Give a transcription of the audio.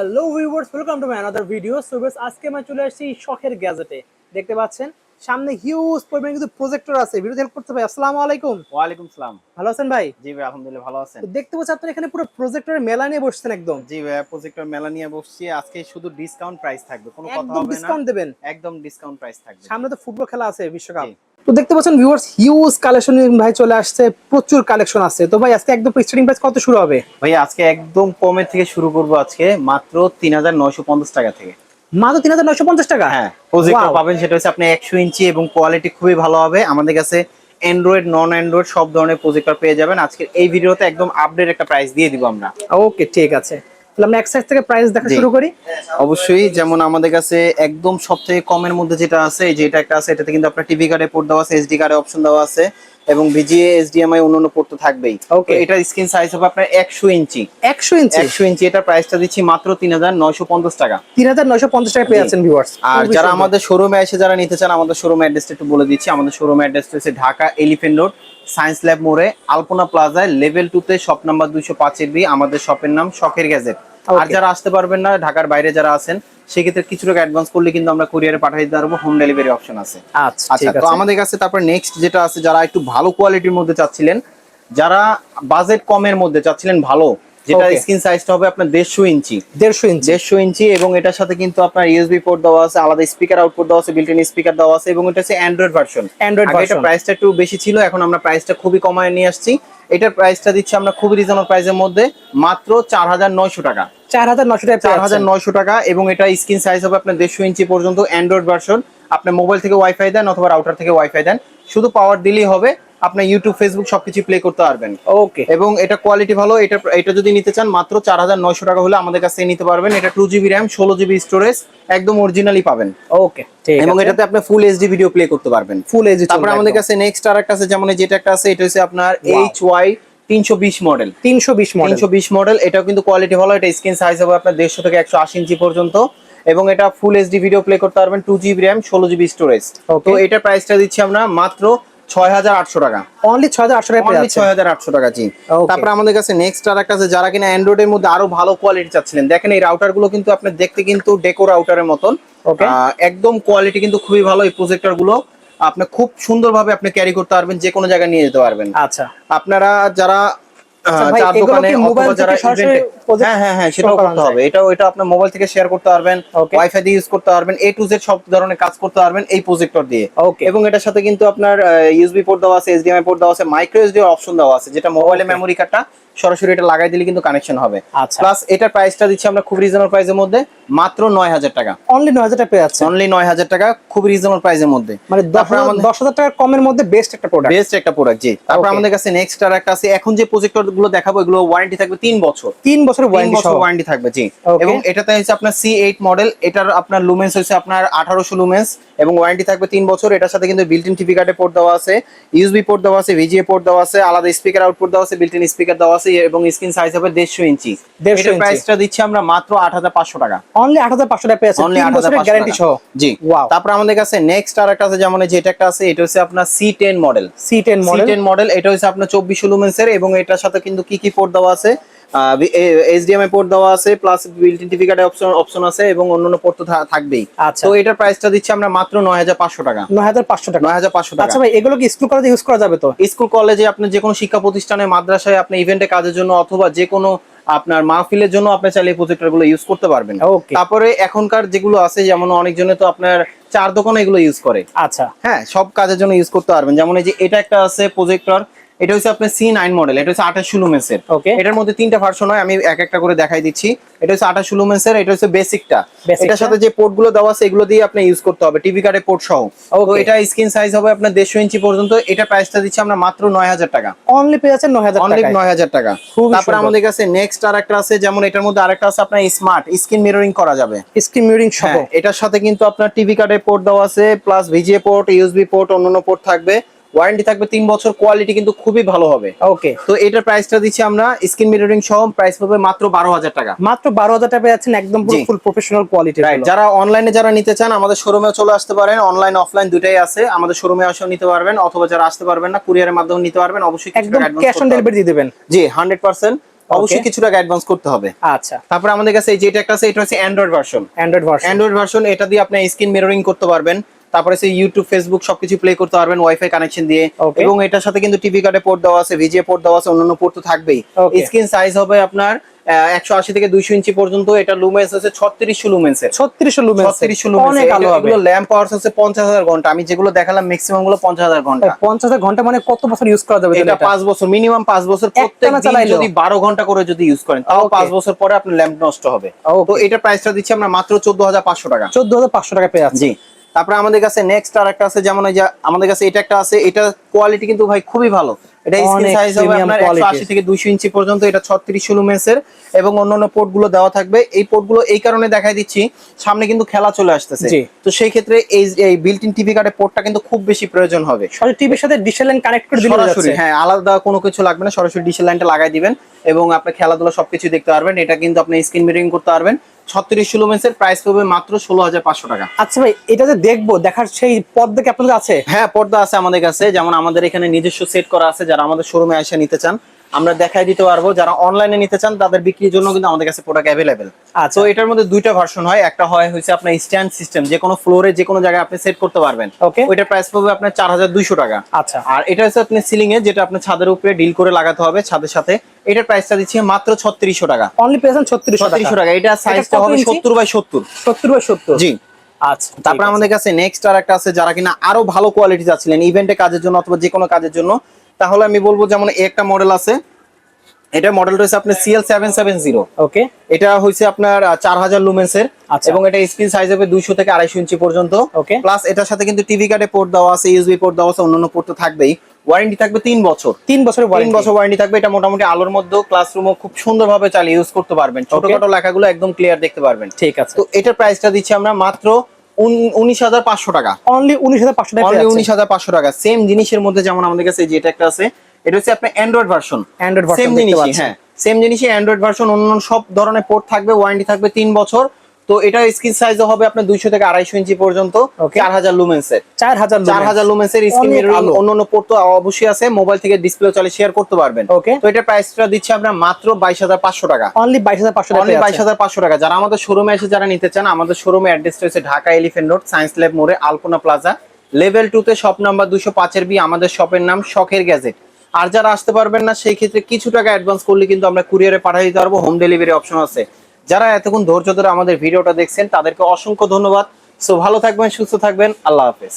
Hello viewers welcome to my another video so viewers আজকে আমি চলে আসছি শখের গ্যাজেটে দেখতে পাচ্ছেন সামনে হিউজ পরিমাণে কিন্তু প্রজেক্টর আছে। ভিডিও হেল্প করতে ভাই আসসালামু আলাইকুম। ওয়ালাইকুম সালাম। ভালো আছেন ভাই? জি ভাই আলহামদুলিল্লাহ ভালো আছেন। দেখতে পাচ্ছি আপনি এখানে পুরো প্রজেক্টরের মেলা নিয়ে বসছেন একদম। জি ভাই প্রজেক্টর মেলা নিয়ে বসছি। আজকে শুধু ডিসকাউন্ট প্রাইস থাকবে কোনো কথা হবে না। ডিসকাউন্ট দেবেন। একদম ডিসকাউন্ট প্রাইস থাকবে। সামনে তো ফুটবল খেলা আছে বিশ্বকাপ। তো দেখতে পাচ্ছেন ভিউয়ার্স হিউজ কালেকশন ভাই চলে আসছে প্রচুর কালেকশন আছে। তো ভাই আজকে একদম স্টার্টিং প্রাইস কত শুরু হবে? ভাই আজকে একদম কমের থেকে শুরু করব আজকে মাত্র 3950 টাকা থেকে। মাত্র তিন হাজার নয়শো পঞ্চাশ টাকা? হ্যাঁ প্রজেক্টর পাবেন সেটা হচ্ছে আপনি 100 ইঞ্চি এবং কোয়ালিটি খুবই ভালো হবে। আমাদের কাছে অ্যান্ড্রয়েড নন অ্যান্ড্রয়েড সব ধরনের প্রজেক্টর পেয়ে যাবেন। আজকে এই ভিডিওতে একদম আপডেট একটা প্রাইস দিয়ে দিব আমরা। ওকে ঠিক আছে। আমরা এক থেকে প্রাইস দেখা শুরু করি। অবশ্যই যেমন আমাদের কাছে একদম সব থেকে কমের মধ্যে যেটা আছে এই যে এটা একটা আছে এটাতে কিন্তু আপনার টিভি কার্ডে পোর্ট দেওয়া আছে এসডি কার্ডে অপশন দেওয়া আছে এবং বিজিএ এসডিএমআই অন্যান্য পোর্ট তো থাকবেই। Okay. তো স্ক্রিন সাইজ হবে আপনার একশো ইঞ্চি। একশো ইঞ্চি? একশো ইঞ্চি এটার প্রাইসটা দিচ্ছি মাত্র তিন হাজার নয়শো পঞ্চাশ টাকা। তিন হাজার নয়শো পঞ্চাশ টাকা পেয়ে ভিউয়ার্স আর যারা আমাদের শোরুমে এসে যারা নিতে চান আমাদের শোরুম অ্যাড্রেসটা একটু বলে দিচ্ছি। আমাদের শোরুম অ্যাড্রেসটা হচ্ছে Dhaka elephant road science lab মোড়ে আলপনা প্লাজায় লেভেল টু তে শপ নাম্বার দুইশো পাঁচের বি আমাদের শপের নাম শখের গ্যাজেট আর যারা আসতে পারবেন না ঢাকার বাইরে যারা আছেন সেক্ষেত্রে কিছু টাকা অ্যাডভান্স করলে কিন্তু আমরা কুরিয়ারে পাঠিয়ে দিতে পারব হোম ডেলিভারি অপশন আছে। আচ্ছা আচ্ছা তো আমাদের কাছে তারপর নেক্সট যেটা আছে যারা একটু ভালো কোয়ালিটির মধ্যে চাচ্ছিলেন যারা বাজেট কমের মধ্যে চাচ্ছিলেন ভালো যেটা. স্ক্রিন সাইজটা হবে আপনার দেড়শো ইঞ্চি। দেড়শো ইঞ্চি। দেড়শো ইঞ্চি এবং এটার সাথে কিন্তু আপনার ইউএসবি পোর্ট দেওয়া আছে আলাদা স্পিকার আউটপুট দেওয়া আছে বিল্ট ইন স্পিকার দেওয়া আছে এবং এটা হচ্ছে অ্যান্ড্রয়েড ভার্সন আগে এটা প্রাইসটা একটু বেশি ছিল এখন আমরা প্রাইসটা খুবই কমায় নিয়ে আসছি। এটার প্রাইসটা দিচ্ছি আমরা খুবই রিজনেবল প্রাইসের মধ্যে মাত্র চার হাজার নয়শো টাকা। চার হাজার নশো টাকা চার হাজার নয়শো টাকা এবং এটা স্ক্রিন সাইজ হবে আপনার দেড়শো ইঞ্চি পর্যন্ত অ্যান্ড্রয়েড ভার্সন আপনি মোবাইল থেকে ওয়াইফাই দেন অথবা রাউটার থেকে ওয়াইফাই দেন। শুধু পাওয়ার দিলেই হবে আপনি ইউটিউব ফেসবুক সবকিছু প্লে করতে পারবেন। ওকে এবং এটা কোয়ালিটি ভালো এটা এটা যদি নিতে চান মাত্র চার হাজার নয়শো টাকা হলে আমাদের কাছে নিতে পারবেন। এটা টু জিবি র্যাম ষোলো জিবি স্টোরেজ একদম অরিজিনালি পাবেন। ওকে ঠিক এবং এটাতে আপনি ফুল এইচডি ভিডিও প্লে করতে পারবেন। ফুল এজি তারপরে আমাদের কাছে নেক্সট আর একটা আছে যেমন যেটা একটা আছে এটা হচ্ছে আপনার. এইচ ওয়াই তিনশো বিশ মডেল তিনশো বিশ মডেল তিনশো বিশ মডেল এটাও কিন্তু কোয়ালিটি ভালো এটা স্ক্রিন সাইজ হবে আপনার দেড়শো থেকে একশো আশি ইঞ্চি পর্যন্ত। এবং এটা ফুল এইচডি ভিডিও প্লে করতে পারবেন টু জিবি র্যাম ষোলো জিবি স্টোরেজ তো এটা প্রাইসটা দিচ্ছি আমরা মাত্র ছয় হাজার আটশো টাকা। অনলি ছয় হাজার আটশো টাকা পেয়ে Only যাচ্ছেন। 6800 টাকা জি. তারপর আমাদের কাছে নেক্সট আর একটা আছে যারা কিনা অ্যান্ড্রয়েড এর মধ্যে আরও ভালো কোয়ালিটি চাচ্ছিলেন। দেখেন এই রাউটারগুলো কিন্তু আপনি দেখতে কিন্তু ডেকো রাউটারের মতন। একদম কোয়ালিটি কিন্তু খুবই ভালো এই প্রজেক্টরগুলো। আপনি খুব সুন্দরভাবে আপনি ক্যারি করতে পারবেন যে কোনো জায়গায় নিয়ে যেতে পারবেন। আচ্ছা। আপনারা যারা আচ্ছা হ্যাঁ হ্যাঁ হ্যাঁ সেটাও করা করতে হবে। এটাও এটা আপনার মোবাইল থেকে শেয়ার করতে পারবেন. ওয়াইফাই দিয়ে ইউজ করতে পারবেন এ টু জেড সব ধরনের কাজ করতে পারবেন এই প্রজেক্টর দিয়ে। ওকে এবং এটার সাথে কিন্তু আপনার ইউএসবি পোর্ট দেওয়া আছে এইচডিএমআই পোর্ট দেওয়া আছে মাইক্রো এসডি অপশন দেওয়া আছে যেটা মোবাইলে মেমরি কার্ডটা সরাসরি এটা লাগাই দিলে কিন্তু কানেকশন হবে। প্লাস এটার প্রাইসটা দিচ্ছি আমরা খুব রিজনেবল প্রাইসের মধ্যে মাত্র নয় হাজার টাকা। অনলি নয় হাজার টাকা পেয়ে যাচ্ছেন অনলি নয় হাজার টাকা খুব রিজনেবল প্রাইসের মধ্যে। মানে দশ হাজার টাকার কমের মধ্যে বেস্ট একটা প্রোডাক্ট বেস্ট একটা প্রোডাক্ট জি। তারপর আমাদের কাছে নেক্সট আর একটা আছে। এখন যে প্রজেক্টরগুলো দেখাবো এগুলো ওয়ারেন্টি থাকবে তিন বছর। তিন বছরের ওয়ারেন্টি বছর সহ। ওয়ারেন্টি থাকবে জি। এবং এটাতে হচ্ছে আপনার সি এইট মডেল এটার আপনার লুমেন্স হচ্ছে আপনার আঠারোশো লুমেন্স এবং ওয়ারেন্টি থাকবে তিন বছর। এটার সাথে কিন্তু বিল্ট ইন টিভি কার্ডে পোর্ট দেওয়া আছে ইউএসবি পোর্ট দেওয়া আছে ভিজিএ পোর্ট দেওয়া আছে আলাদা স্পিকার আউটপুট দেওয়া আছে বিল্ট ইন স্পিকার দেওয়া আছে এবং স্ক্রিন সাইজ হবে দেড়শো ইঞ্চি। দেড়শো প্রাইসটা দিচ্ছি আমরা মাত্র আট হাজার পাঁচশো টাকা। অনলি আট হাজার পাঁচশো টাকা অনলি আট হাজার গ্যারান্টি সহ। জি. তারপর আমাদের কাছে নেক্সট আর একটা আছে যেমন এই যে এটা একটা আছে এটা হচ্ছে আপনার C ten model C ten model ten model এটা হচ্ছে আপনার চব্বিশ লুমেন্সের এবং এটার সাথে কিন্তু কি কি পোর্ট দেওয়া আছে? এইচডিএমআই পোর্ট দেওয়া আছে plus built in option option আছে এবং অন্যান্য পোর্ট তো থাকবেই। আচ্ছা। তো এটার প্রাইসটা দিচ্ছি আমরা মাত্র নয় হাজার পাঁচশো টাকা। নয় হাজার পাঁচশো টাকা। নয় হাজার পাঁচশো টাকা। আচ্ছা ভাই এগুলো কি স্কুল কলেজে ইউজ করা যাবে তো? স্কুল কলেজে আপনি যে কোনো শিক্ষা প্রতিষ্ঠানে মাদ্রাসায় আপনি ইভেন্টে কাজের জন্য অথবা যে কোনো আপনার মাহফিলের জন্য আপনি চাইলে প্রজেক্টরগুলো ইউজ করতে পারবেন. তারপরে এখনকার যেগুলো আছে যেমন অনেকজনে তো আপনার চার দোকানে এগুলো ইউজ করে। আচ্ছা। হ্যাঁ সব কাজের জন্য ইউজ করতে পারবেন। যেমন এই যে এটা একটা আছে প্রজেক্টর এটা হচ্ছে আপনার সি নাইন মডেল এটা হচ্ছে আঠাশ লুমেন্সের Okay. এটার মধ্যে তিনটা ভার্সন হয় আমি এক একটা করে দেখাই দিচ্ছি। এটা হচ্ছে আঠাশ লুমেন্সের এটা হচ্ছে বেসিকটা এটার সাথে যে পোর্টগুলো দেওয়া আছে এগুলো দিয়ে আপনি ইউজ করতে হবে টিভি কার্ডে পোর্ট সহ। তো এটা স্ক্রিন সাইজ হবে আপনার দেড়শো ইঞ্চি পর্যন্ত এটা প্রাইসটা দিচ্ছি আমরা মাত্র নয় হাজার টাকা। অনলি পেয়ে যাচ্ছেন নয় হাজার অনলি টাকা নয় হাজার টাকা। তারপর আমাদের কাছে নেক্সট আর একটা আছে যেমন এটার মধ্যে আরেকটা আছে আপনার স্মার্ট স্ক্রিন মিররিং করা যাবে। স্ক্রিন মিউরিং সহ। হ্যাঁ এটার সাথে কিন্তু আপনার টিভি কার্ডের পোর্ট দেওয়া আছে plus VGA port USB port অন্যান্য পোর্ট থাকবে। ওয়ারেন্টি থাকবে তিন বছর কোয়ালিটি কিন্তু খুবই ভালো হবে। ওকে তো এটার প্রাইসটা দিচ্ছি আমরা স্ক্রিন মিররিং সহ প্রাইস পাবে মাত্র বারো হাজার টাকা। মাত্র বারো হাজার টাকা পেয়ে যাচ্ছেন একদম ফুল প্রফেশনাল কোয়ালিটি রাইট যারা অনলাইনে যারা নিতে চান আমাদের শোরুমে চলে আসতে পারেন অনলাইন অফলাইন দুটাই আছে। আমাদের শোরুমে এসেও নিতে পারবেন অথবা যারা আসতে পারবেন না কুরিয়ারের মাধ্যমে নিতে পারবেন অবশ্যই একদম ক্যাশ অন ডেলিভারি দিয়ে দিবেন। জি হান্ড্রেড পার্সেন্ট অবশ্যই কিছু টাকা অ্যাডভান্স করতে হবে। আচ্ছা। তারপরে আমাদের কাছে যেটা একটা আছে এটা হচ্ছে android version android version android version এটা দিয়ে আপনি স্ক্রিন মিররিং করতে পারবেন। তারপরে সে ইউটিউব ফেসবুক সবকিছু প্লে করতে পারবেন ওয়াইফাই কানেকশন দিয়ে। এবং এটার সাথে কিন্তু টিভি কার্ডে পোর্ট দেওয়া আছে ভিজিএ পোর্ট দেওয়া আছে অন্যান্য পোর্ট তো থাকবেই। স্ক্রিন সাইজ হবে আপনার একশো আশি থেকে দুইশো ইঞ্চি পর্যন্ত এটা লুমেন্স আছে ছত্রিশশো লুমেন্সের ছত্রিশশো লুমেন্স ছত্রিশশো হবে। এগুলো ল্যাম্প হচ্ছে পঞ্চাশ হাজার ঘণ্টা। আমি যেগুলো দেখালাম ম্যাক্সিমামগুলো পঞ্চাশ হাজার ঘণ্টা। পঞ্চাশ ঘণ্টা মানে কত বছর ইউজ করা যাবে এটা পাঁচ বছর মিনিমাম পাঁচ বছর প্রত্যেক যদি বারো ঘণ্টা করে যদি ইউজ করেন তাও পাঁচ বছর পরে আপনার ল্যাম্প নষ্ট হবে। তো এটা প্রাইসটা দিচ্ছি আমরা মাত্র চোদ্দ হাজার পাঁচশো টাকা। চোদ্দ হাজার পাঁচশো টাকা পেয়ে যাচ্ছে তারপরে আমাদের কাছে নেক্সট আর একটা আছে যেমন ওই যে আমাদের কাছে এটা একটা আছে এটা কোয়ালিটি কিন্তু ভাই খুবই ভালো। এটা স্ক্রিন সাইজ হবে আপনার 180 থেকে 200 ইঞ্চি পর্যন্ত এটা 36 লুমেন্সের এবং অন্যান্য পোর্টগুলো দেওয়া থাকবে। এই পোর্টগুলো এই কারণে দেখাই দিচ্ছি সামনে কিন্তু খেলা চলে আসতেছে। তো সেই ক্ষেত্রে এই এই বিল্ট ইন টিভি কার্ডের পোর্টটা কিন্তু খুব বেশি প্রয়োজন হবে। সরাসরি টিভির সাথে ডিশ লাইন কানেক্ট করে দিলে হ্যাঁ আলাদা কোনো কিছু লাগবে না সরাসরি ডিসেল লাইনটা লাগাই দিবেন। এবং আপনি খেলাধুলা সবকিছু দেখতে পারবেন। এটা কিন্তু আপনি স্ক্রিন মিটিং করতে পারবেন। ছত্রিশ লুমেন্সের প্রাইস পাবে মাত্র ষোলো হাজার পাঁচশো টাকা। আচ্ছা ভাই এটা যে দেখব দেখার সেই পর্দা দেখে আপনাদের আছে হ্যাঁ পর্দা আছে আমাদের কাছে। যেমন আমাদের এখানে নিজস্ব সেট করা আছে। যারা আমাদের শোরুমে এসে নিতে চান আমরা দেখাই দিতে পারব যারা অনলাইনে নিতে চান তাদের বিক্রির জন্য কিন্তু আমাদের কাছে প্রোডাক্ট অ্যাভেলেবেল আচ্ছা। তো এটার মধ্যে দুইটা ভার্সন হয় একটা হয় হচ্ছে আপনার স্ট্যান্ড সিস্টেম যে কোনো ফ্লোরে যে কোনো জায়গায় আপনি সেট করতে পারবেন। ওকে ওইটার প্রাইস পাবে আপনার চার হাজার দুইশো টাকা। আচ্ছা। আর এটা হচ্ছে আপনি সিলিং এ যেটা আপনার ছাদের উপরে ডিল করে লাগাতে হবে ছাদের সাথে। এটার প্রাইসটা দিচ্ছি মাত্র ছত্রিশশো টাকা। অনলি পেয়েছেন ছত্রিশশো টাকা। এটা সাইজটা হবে? সত্তর বাই সত্তর। সত্তর বাই সত্তর। জি। আচ্ছা তারপর আমাদের কাছে নেক্সট আর একটা আছে যারা কিনা আরও ভালো কোয়ালিটি চাচ্ছিলেন ইভেন্টে কাজের জন্য অথবা যে কোনো কাজের জন্য তাহলে আমি বলব যেমন একটা মডেল আছে। এটা মডেলটা হচ্ছে আপনার CL seven seven zero okay এটা হচ্ছে আপনার চার হাজার লুমেন্সের আচ্ছা। এবং এটা স্ক্রিন সাইজ হবে দুইশো থেকে আড়াইশো ইঞ্চি পর্যন্ত। Okay. প্লাস এটার সাথে কিন্তু টিভি কার্ডে পোর্ট দেওয়া আছে ইউএসবি পোর্ট দেওয়া আছে অন্যান্য পোর্ট তো থাকবেই। ওয়ারেন্টি থাকবে তিন বছর। তিন বছরের তিন বছর ওয়ারেন্টি থাকবে। এটা মোটামুটি আলোর মধ্যে ক্লাসরুমও খুব সুন্দরভাবে চালিয়ে ইউজ করতে পারবেন। ছোটখাটো লেখাগুলো একদম ক্লিয়ার দেখতে পারবেন। ঠিক আছে। তো এটার প্রাইসটা দিচ্ছি আমরা মাত্র উনিশ হাজার পাঁচশো টাকা। অনলি উনিশ হাজার পাঁচশো টাকা উনিশ হাজার পাঁচশো টাকা। সেম জিনিসের মধ্যে যেমন আমাদের কাছে যেটা একটা আছে এটা হচ্ছে আপনার android version android same version জিনিসই হ্যাঁ। সেম জিনিসই অ্যান্ড্রয়েড ভার্সন অন্য সব ধরনের পোর্ট থাকবে ওয়ারেন্টি থাকবে তিন বছর। তো এটা স্ক্রিন সাইজও হবে আপনার দুইশো থেকে আড়াইশো ইঞ্চি পর্যন্ত চার হাজার লুমেন্সের চার হাজার চার হাজার লুমেন্সের স্ক্রিন আলো। অন্য পোর্ট তো অবশ্যই আছে মোবাইল থেকে ডিসপ্লে চালিয়ে শেয়ার করতে পারবেন। ওকে তো এটা প্রাইসটা দিচ্ছি আমরা মাত্র বাইশ হাজার পাঁচশো টাকা। অনলি বাইশ হাজার পাঁচশো টাকা অনলি বাইশ হাজার পাঁচশো টাকা। যারা আমাদের শোরুমে এসে যারা নিতে চান আমাদের শোরুমে অ্যাড্রেসটা হচ্ছে Dhaka elephant road science lab মোড়ে আলপনা প্লাজা লেভেল টু তে শপ নাম্বার দুশো পাঁচের বি আমাদের শপের নাম শখের গ্যাজেট আর যারা আসতে পারবেন না সেই ক্ষেত্রে কিছু টাকা অ্যাডভান্স করলে কিন্তু আমরা কুরিয়ারে পাঠিয়ে দিতে পারব হোম ডেলিভারি অপশন আছে। যারা এতক্ষণ ধৈর্য ধরে আমাদের ভিডিওটা দেখছেন, তাদেরকে অসংখ্য ধন্যবাদ। সো ভালো থাকবেন, সুস্থ থাকবেন। আল্লাহ হাফেজ।